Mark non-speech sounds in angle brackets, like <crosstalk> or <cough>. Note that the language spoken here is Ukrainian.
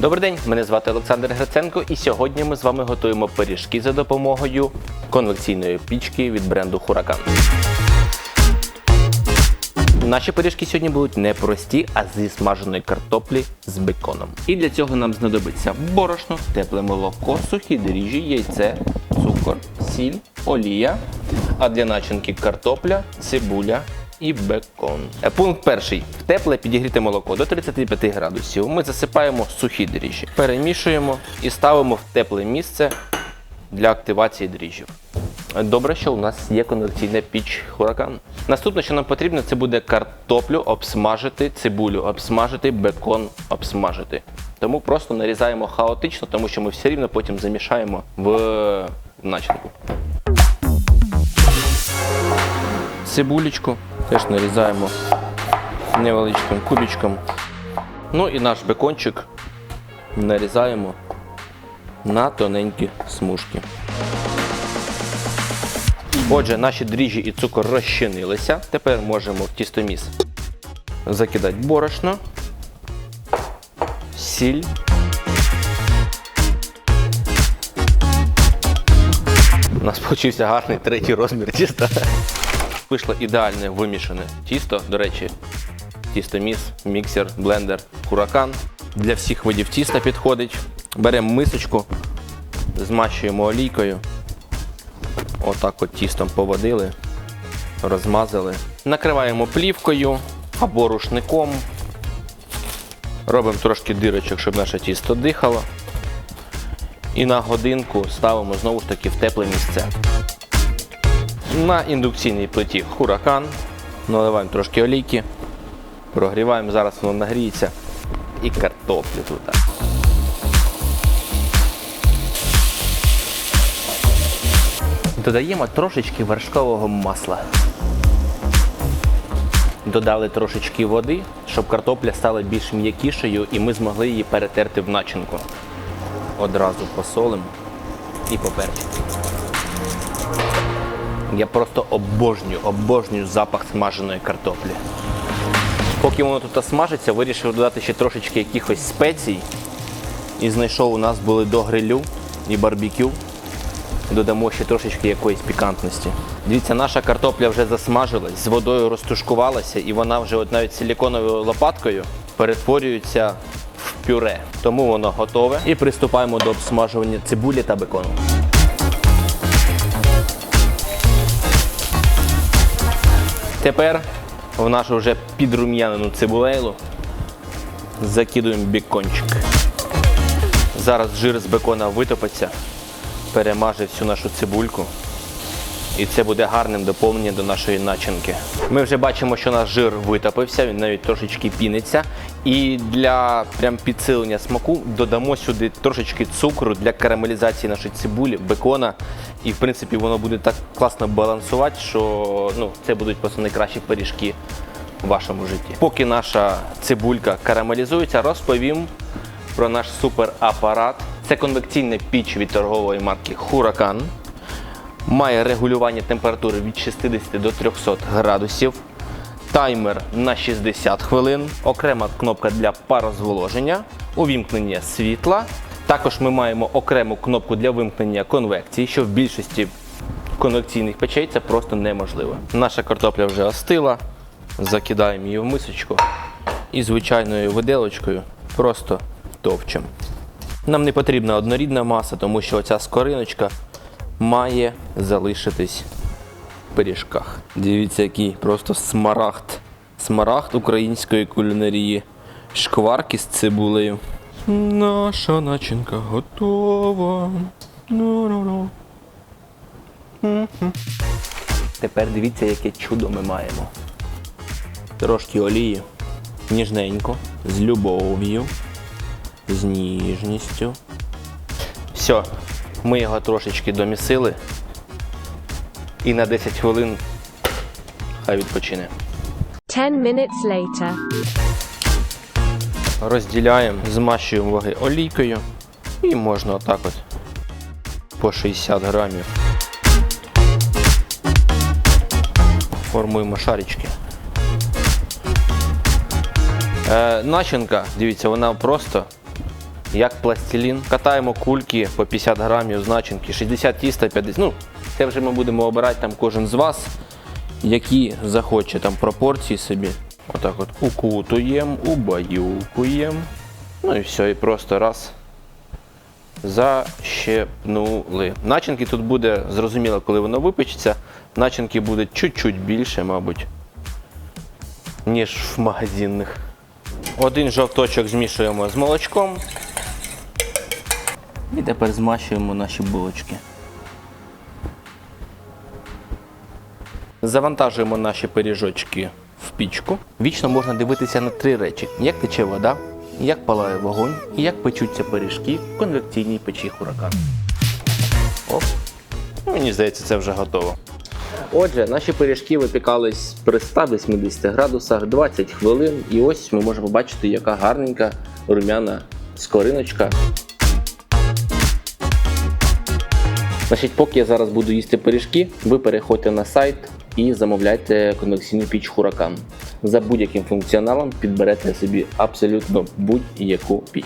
Добрий день, мене звати Олександр Гриценко, і сьогодні ми з вами готуємо пиріжки за допомогою конвекційної пічки від бренду Huracan. Наші пиріжки сьогодні будуть не прості, а зі смаженої картоплі з беконом. І для цього нам знадобиться борошно, тепле молоко, сухі дріжджі, яйце, цукор, сіль, олія. А для начинки картопля, цибуля і бекон. Е, Пункт перший. В тепле підігріти молоко до 35 градусів. Ми засипаємо сухі дріжджі, перемішуємо і ставимо в тепле місце для активації дріжджів. Добре, що у нас є конвекційна піч хуракан. Наступне, що нам потрібно, це буде картоплю обсмажити, цибулю обсмажити, бекон обсмажити. Тому просто нарізаємо хаотично, тому що ми все рівно потім замішаємо в начинку. Цибулечку теж нарізаємо невеличким кубічком. Ну і наш бекончик нарізаємо на тоненькі смужки. Отже, наші дріжджі і цукор розчинилися. Тепер можемо в тістоміс закидати борошно, сіль. У нас <laughs> получився гарний третій розмір тіста. Вийшло ідеальне вимішане тісто. До речі, тістоміс, міксер, блендер, хуракан. Для всіх видів тіста підходить. Беремо мисочку, змащуємо олійкою. Отак от тістом поводили, розмазали. Накриваємо плівкою або рушником. Робимо трошки дирочок, щоб наше тісто дихало. І на годинку ставимо знову ж таки в тепле місце. На індукційній плиті хуракан. Наливаємо трошки олійки. Прогріваємо, зараз воно нагріється. І картоплю тут. Додаємо трошечки вершкового масла. Додали трошечки води, щоб картопля стала більш м'якішою і ми змогли її перетерти в начинку. Одразу посолимо і поперчимо. Я просто обожнюю, обожнюю запах смаженої картоплі. Поки воно тут смажиться, вирішив додати ще трошечки якихось спецій. І знайшов у нас були до грилю і барбекю. Додамо ще трошечки якоїсь пікантності. Дивіться, наша картопля вже засмажилась, з водою розтушкувалася, і вона вже от навіть силіконовою лопаткою перетворюється в пюре. Тому воно готове. І приступаємо до обсмажування цибулі та бекону. Тепер в нашу вже підрум'янену цибулейлу закидуємо бекончик. Зараз жир з бекона витопиться, перемаже всю нашу цибульку. І це буде гарним доповненням до нашої начинки. Ми вже бачимо, що наш жир витопився, він навіть трошечки піниться. І для прям підсилення смаку додамо сюди трошечки цукру для карамелізації нашої цибулі, бекона. І в принципі воно буде так класно балансувати, що ну, це будуть просто найкращі пиріжки в вашому житті. Поки наша цибулька карамелізується, розповім про наш суперапарат. Це конвекційна піч від торгової марки Huracan. Має регулювання температури від 60 до 300 градусів. Таймер на 60 хвилин, окрема кнопка для парозволоження, увімкнення світла. Також ми маємо окрему кнопку для вимкнення конвекції, що в більшості конвекційних печей це просто неможливо. Наша картопля вже остила, закидаємо її в мисочку і звичайною виделочкою просто товчемо. Нам не потрібна однорідна маса, тому що оця скориночка має залишитись в пиріжках. Дивіться, який просто смарагд. Смарагд української кулінарії. Шкварки з цибулею. Наша начинка готова. Ну-ну-ну. Тепер дивіться, яке чудо ми маємо. Трошки олії, ніжненько, з любов'ю, з ніжністю. Все, ми його трошечки домісили. І на 10 хвилин хай відпочине. 10 minutes later. Розділяємо, змащуємо ваги олійкою і можна отак от по 60 грамів. Формуємо шарички. Е, начинка, дивіться, вона просто як пластилін. Катаємо кульки по 50 грамів з начинки, 60 тіста, 50. Ну, це вже ми будемо обирати там кожен з вас, які захоче там пропорції собі. Отак от укутуємо, убаюкуємо. Ну і все, і просто раз. Защепнули. Начинки тут буде зрозуміло, коли воно випечеться. Начинки буде чуть-чуть більше, мабуть, ніж в магазинних. Один жовточок змішуємо з молочком. І тепер змащуємо наші булочки. Завантажуємо наші пиріжочки пічку. Вічно можна дивитися на три речі: як тече вода, як палає вогонь і як печуться пиріжки в конвекційній печі хуракан. Оп. Ну, Мені здається, це вже готово. Отже, наші пиріжки випікались при 180 градусах 20 хвилин. І ось ми можемо побачити, яка гарненька рум'яна скориночка. Значить, поки я зараз буду їсти пиріжки, ви переходьте на сайт і замовляйте конвекційну піч Huracan. За будь-яким функціоналом підберете собі абсолютно будь-яку піч.